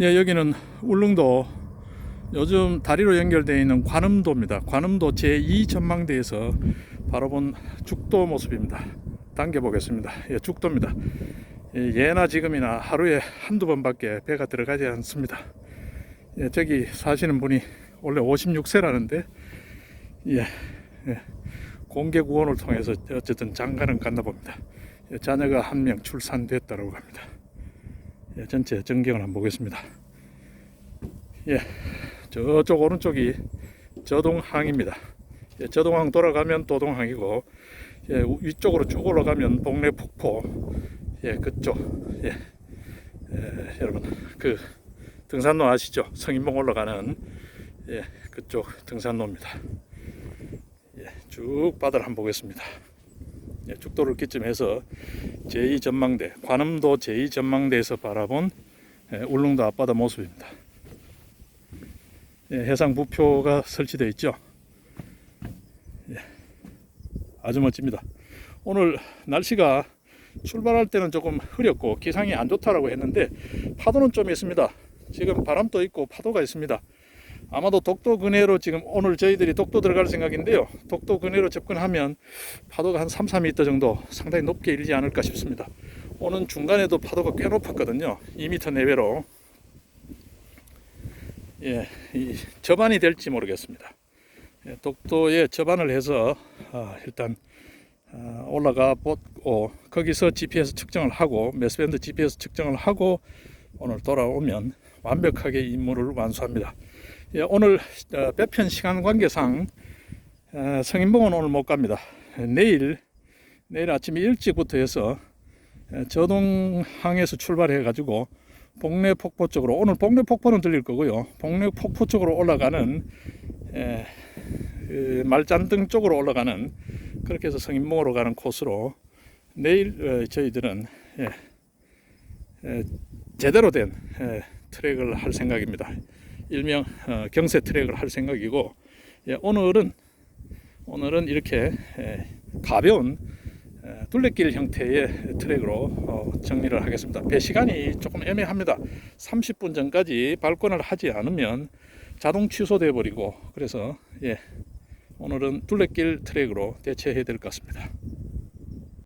예, 여기는 울릉도 요즘 다리로 연결되어 있는 관음도입니다. 관음도 제2 전망대에서 바라본 죽도 모습입니다. 당겨 보겠습니다. 예, 죽도입니다. 예, 예나 지금이나 하루에 한두 번밖에 배가 들어가지 않습니다. 예, 저기 사시는 분이 원래 56세라는데 예, 예, 공개 구원을 통해서 어쨌든 장가는 갔나 봅니다. 예, 자녀가 한 명 출산됐다고 합니다. 예, 전체 전경을 한번 보겠습니다. 예, 저쪽 오른쪽이 저동항입니다. 예, 저동항 돌아가면 도동항이고 예, 우- 위쪽으로 쭉 올라가면 복례 폭포 예, 그쪽 예, 예, 여러분 그 등산로 아시죠? 성인봉 올라가는 예, 그쪽 등산로입니다. 예, 쭉 바다를 한번 보겠습니다. 예, 죽도를 기점해서 제2 전망대, 관음도 제2 전망대에서 바라본 예, 울릉도 앞바다 모습입니다. 예, 해상 부표가 설치되어 있죠. 예, 아주 멋집니다. 오늘 날씨가 출발할 때는 조금 흐렸고 기상이 안 좋다라고 했는데 파도는 좀 있습니다. 지금 바람도 있고 파도가 있습니다. 아마도 독도 근해로 지금 오늘 저희들이 독도 들어갈 생각인데요. 독도 근해로 접근하면 파도가 한 3, 4m 정도 상당히 높게 일지 않을까 싶습니다. 오는 중간에도 파도가 꽤 높았거든요. 2m 내외로. 예, 이 저반이 될지 모르겠습니다. 예, 독도에 저반을 해서 아, 일단 아, 올라가 보고 거기서 GPS 측정을 하고 메스밴드 GPS 측정을 하고 오늘 돌아오면 완벽하게 임무를 완수합니다. 예, 오늘 어, 배편 시간 관계상 어, 성인봉은 오늘 못 갑니다. 내일 내일 아침 일찍부터 해서 에, 저동항에서 출발해 가지고 복례 폭포 쪽으로 오늘 복례 폭포는 들릴 거고요. 복례 폭포 쪽으로 올라가는 에, 그 말잔등 쪽으로 올라가는 그렇게 해서 성인봉으로 가는 코스로 내일 어, 저희들은 예, 에, 제대로 된 에, 트랙을 할 생각입니다. 일명 어, 경세 트랙을 할 생각이고 예, 오늘은 오늘은 이렇게 에, 가벼운 에, 둘레길 형태의 트랙으로 어, 정리를 하겠습니다. 배 시간이 조금 애매합니다. 30분 전까지 발권을 하지 않으면 자동 취소돼 버리고 그래서 예, 오늘은 둘레길 트랙으로 대체해야 될 것 같습니다.